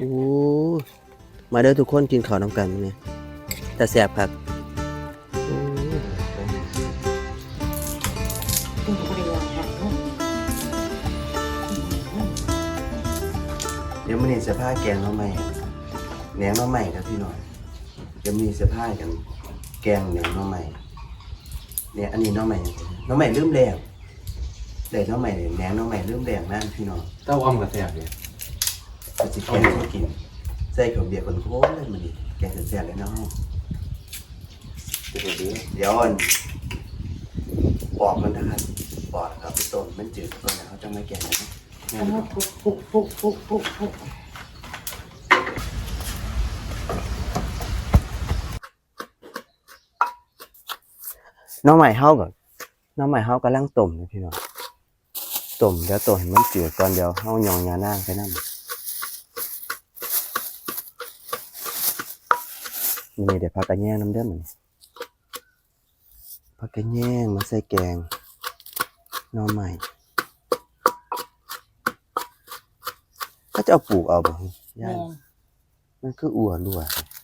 โอ้มาเด้อทุกคนกินข้าวน้ำกันเนี่ยแต่แสบครับโอ้คุณก็ได้ว่าค่ะเดี๋ยวมันนี่เสื้อผ้าแกงมาใหม่แหนงมาใหม่ครับพี่หน่อยเดี๋ยวมีเสื้อผ้ากัน แกงแหนงมาใหม่เนี่ยอันนี้น้องใหม่น้องใหม่ลืมแดงเลยน้องใหม่แหนงน้องใหม่ลืมแดงนั่นพี่น้องเต้าอ้อมกับแซ่บเลย ก็จะแกงให้กินใส่ข้าวเบียร์คนโค้งเลยมันนี่แกงแซ่บๆเลยเนาะเดี๋ยวดีเดี๋ยวอันปอกมันนะครับปอกครับพี่ต้นมันจืดต้นนเขาจะไม่แกงนะอันนั้นปุ๊บปุ๊บปุ๊บปุ๊บปุ๊บปุ๊บน้องใหม่เฮาก่อนน้องใหม่เฮากำลังต้มนะพี่น้องต้มเดี๋ยวต้มให้มันจืดก่อนเดี๋ยวเฮายองยาหน้าไปนั่น นี่เดี๋ยวพักกระแยงน้ำเด้อมันพักกระแยงมาใส่แกงหน้องใหม่ก็จะเอาปลูกเอาบ่แมย่านนมันคืออัวรั่ว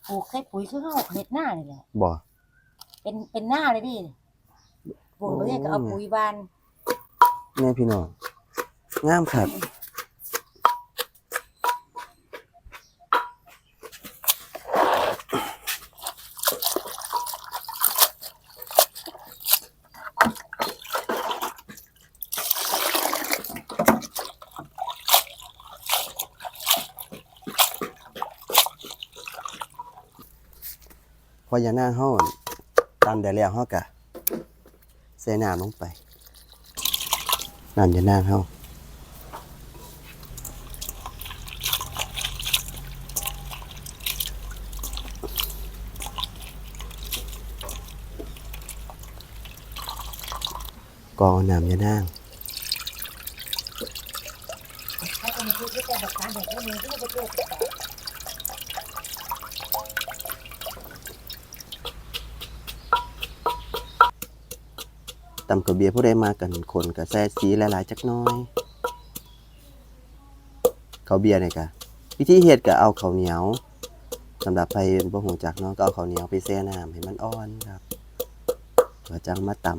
ปลูกใส่ปุ๋ยคือเฮาเฮ็ดหน้านี่แหละบ่เป็นเป็นหน้าเลยดิปลูกแล้วก็เอาปุ๋ยบานแม่พี่น้องงามครับ พอยาหน้าเฮาตามได้แล้วเฮากะใส่น้ำลงไปน้ำยาหน้าเฮากรอน้ำยาหน้าถ้าเป็นคือที่แต่แบบการแบบนี้ที่จะเกิด ตำกับเบียร์ผู้ใดมากันคนกับแซ่สีหลายๆจักน้อย เขาเบียร์เนี่ยกะวิธีเฮ็ดก็เอาข้าวเหนียวสำหรับใครบ่ฮู้จักเนาะก็เอาข้าวเหนียวไปแช่น้ำให้มันอ่อนครับแล้วจังมาตำ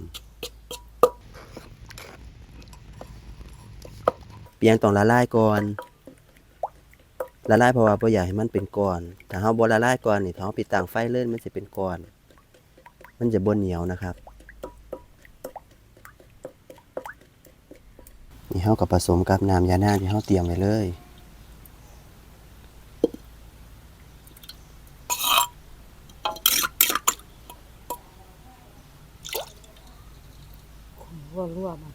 เปียงต้องละลายก่อนละลายเพราะว่าบ่อยากให้มันเป็นก้อน ถ้าเฮาบ่ละลายก่อนนี่ถ้าเฮาปิดตั้งไฟเลยมันสิเป็นก้อน มันจะบ่เหนียวนะครับ นี่เฮากับผสมกับน้ำยาหน้าที่เฮาเตรียมไว้เลยรั่วรั่วมา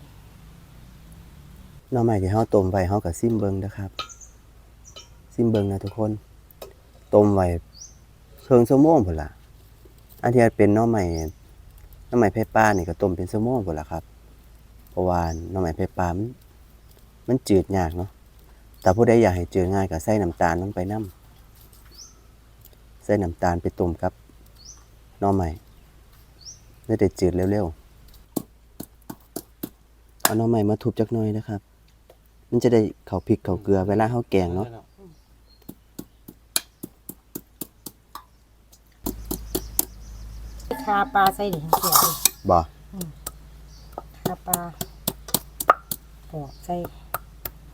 หน่อไม้ที่เฮาต้มไว้เฮาก็ซิมเบิ่งนะครับ ซิมเบิ่งนะทุกคนต้มไว้ครึ่งชั่วโมงพุ่นล่ะอันที่เป็นหน่อไม้หน่อไม้ไผ่ป่านี่ก็ต้มเป็นชั่วโมงพุ่นล่ะครับเพราะว่าหน่อไม้ไผ่ป่ามัน มันจืดยากเนาะแต่ผู้ใดอยากให้จืดง่ายก็ใส่น้ำตาลลงไปนํใส่น้ำตาลไปต้มกับหน่อไม้ไม่ได้จืดเร็วๆเอาหน่อไม้มาทุบจักหน่อยนะครับ มันจะได้เข้าพริกเข้าเกลือเวลาเฮาแกงเนาะคาปลาใส่ดิทั้งเสียเลยบ่คาปลาปอกใส่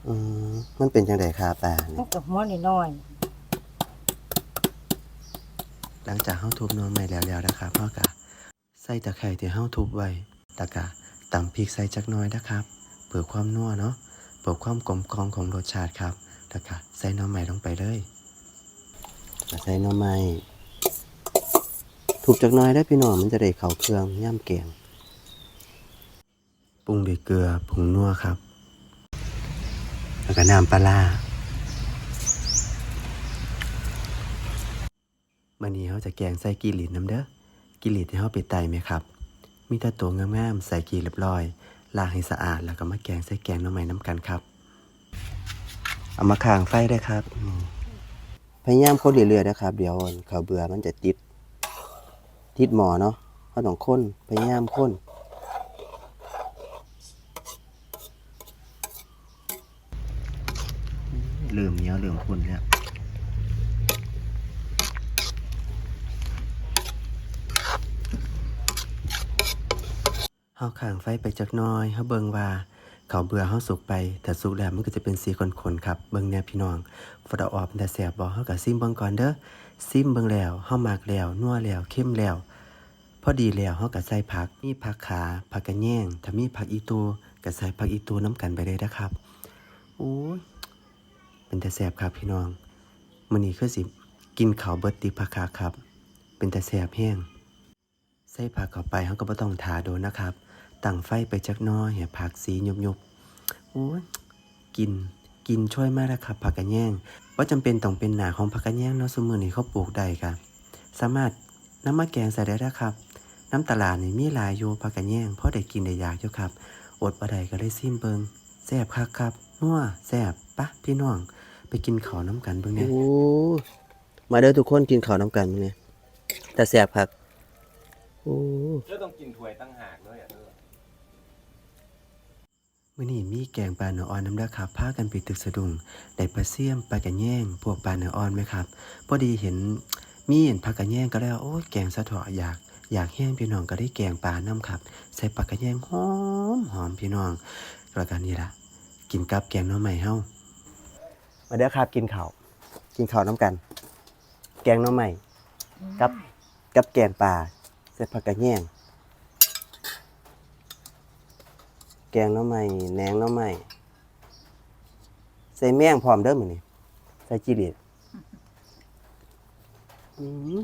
อืมมันเป็นจังไดคาปลามัเนี่ยนกับหัวนิดหน่อยหลังจากเฮาทุบหน่อไม้แล้วแล้วนะครับเฮาก็ใส่ตะไคร้ที่เฮาทุบไว้แล้วก็ตำพริกใส่จักหน่อยนะครับ เพื่อความนัวเนาะเพื่อความกลมกล่อมของรสชาติครับแล้วก็ใส่หน่อไม้ลงไปเลยแล้วก็ใส่หน่อไม้ทุบจักหน่อยได้อพี่น้องมันจะได้เข้าเครื่องย่ำแกงปรุงด้วยเกลือผงนัวครับ แล้วก็น้ำปลาร้ามันนี้เขาจะแกงใส่กีหลีดน้ำเด้อกีหลีดที่เขาไปไตไหมครับ มีแต่ตัวงามๆใส่กีเรียบร้อยล้างให้สะอาดแล้วก็มาแกงใส่แกงน้ำไม้น้ำกันครับ เอามาข้างไฟได้ครับ พยายามคนเรื่อยๆนะครับ เดี๋ยวเขาเบื่อมันจะติด ติดหมอเนาะเขาต้องคนพยายามค้น เริ่มเนี้ยเริ่มคนแล้เฮาข่างไฟไปจักน้อยเฮาเบิงว่าเขาเบื่อเฮาสุกไปแต่สุกแล้วมันก็จะเป็นสีขนๆครับเบิงแน่พี่น้องฟดออบแต่แสบบ่เฮาก็ซิมเบิงก่อนเด้อซิมเบิงแล้วเฮามากแล้วนัวแล้วเข้มแล้ว พอดีแล้วเฮาก็ใส่ผักมีผักขาผักกระแยงถ้ามีผักอีตัวก็ใส่ผักอีตัวน้ำกันไปเลยนะครับโอ้ย เป็นแต่แซ่บครับพี่น้องมื้อนี้คือสิกินเขาเบิดติผักขาครับ เป็นแต่แซ่บแห้งใส่ผักเข้าไปเฮาก็บ่ต้องทาโดนนะครับตั้งไฟไปจักน้อยให้ผักสีหยุบๆโอ้ยกินกินช่วยมากแล้วครับผักกระแยงว่าจำเป็นต้องเป็นหนาของผักกระแยงเนาะซุมื้อนี้เขาปลูกได้ครับ สามารถน้ำมาแกงใส่ได้นะครับ น้ำตลาดนี่มีหลายอยู่ผักกระแยงพอได้กินได้ยากอยู่ครับ อดบ่ได้ก็เลยซิมเบิงแซ่บคักครับนัวแซ่บปะพี่น้อง ไปกินข้าวน้ำกันเบิ่งเนี่ยมาเด้อทุกคนกินข้าวน้ำกันเนี่ยแต่แซ่บครับโอ้แล้วต้องกินถ้วยตั้งหากด้วยอะเด้อมื้อนี้มีแกงปลาเนื้ออ่อนน้ำเด้อครับพากันไปตึกสะดุ้งได้ปลาเสี่ยมปลากระแยงพวกปลาเนื้ออ่อนไหมครับพอดีเห็นมีเห็นผักกระแยงก็แล้วโอ้ยแกงสะเถาะอยากอยากแห้งพี่น้องก็ได้แกงปลาน้ำครับ ใส่ปลากระแยงหอมหอมพี่น้องแล้วกันนี่ละกินกับแกงหน้อใหม่เฮา มาเด้อครับกินข้าวกินข้าวน้ำกัน แกงหน้อใหม่กับกับแกงปลาใส่ผักกระแยงแกงหน้อใหม่แหนงหน้อใหม่ใส่แมงพร้อมเด้อมื้อนี้ใส่จิริตอืม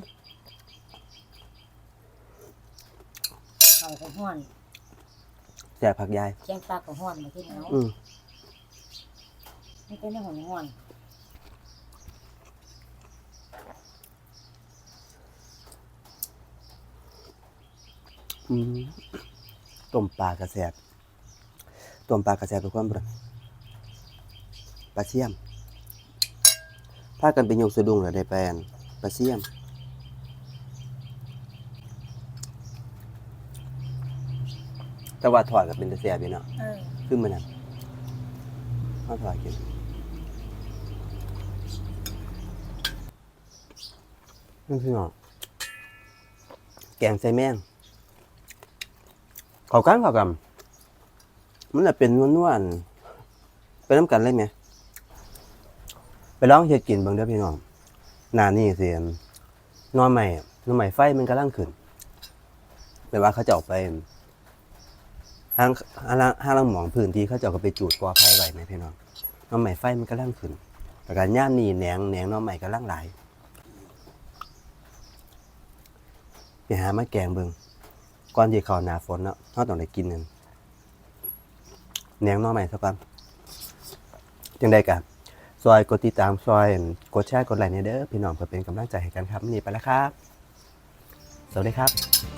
เขาก็ห้อนแซ่บผักยาย แกงปลาก็ห้อนมาที่แล้วอืม นี่เป็นเรื่องของห้อนอืมต้มปลากระแสบต้มปลากระแสบเป็นความบ่ปลาเสี่ยมพากันไปยกสะดุ้งแล้วได้ไปอันปลาเสี่ยมแต่ว่าถอดก็เป็นตะแสบอยู่เนาะเออคือมันน่ะเอาถอดกิน นี่คือเนาะแกงใส่แมงเขากันเขากันมันจะเป็นนวลๆเป็นน้ำกันเลยไหมไปลองเฮ็ดกินเบิ่งเด้อพี่น้องหน้านี่สิหนอนใหม่นอนใหม่ไฟมันกำลังขึ้นแปลว่าเขาจะออกไปทางทางทางลังหมองพื้นที่เขาจะเอาไปจูดกอไผ่ไว้ไหมพี่น้องนอนใหม่ไฟมันกำลังขึ้นแต่การย่านนี่แหนงแหนงนอนใหม่กำลังหลายไป หามาแกงเบิงก่อนที่เขาหนาฝนเนาะเขาต้องได้กินนั่นแหนงน้อใหม่สักก่อนจังได้กันซอยกดติดตามซอยกดแชร์กดไลค์เนี่ยเด้อพี่น้องเพื่อเป็นกำลังใจให้กันครับนี่ไปแล้วครับ สวัสดีครับ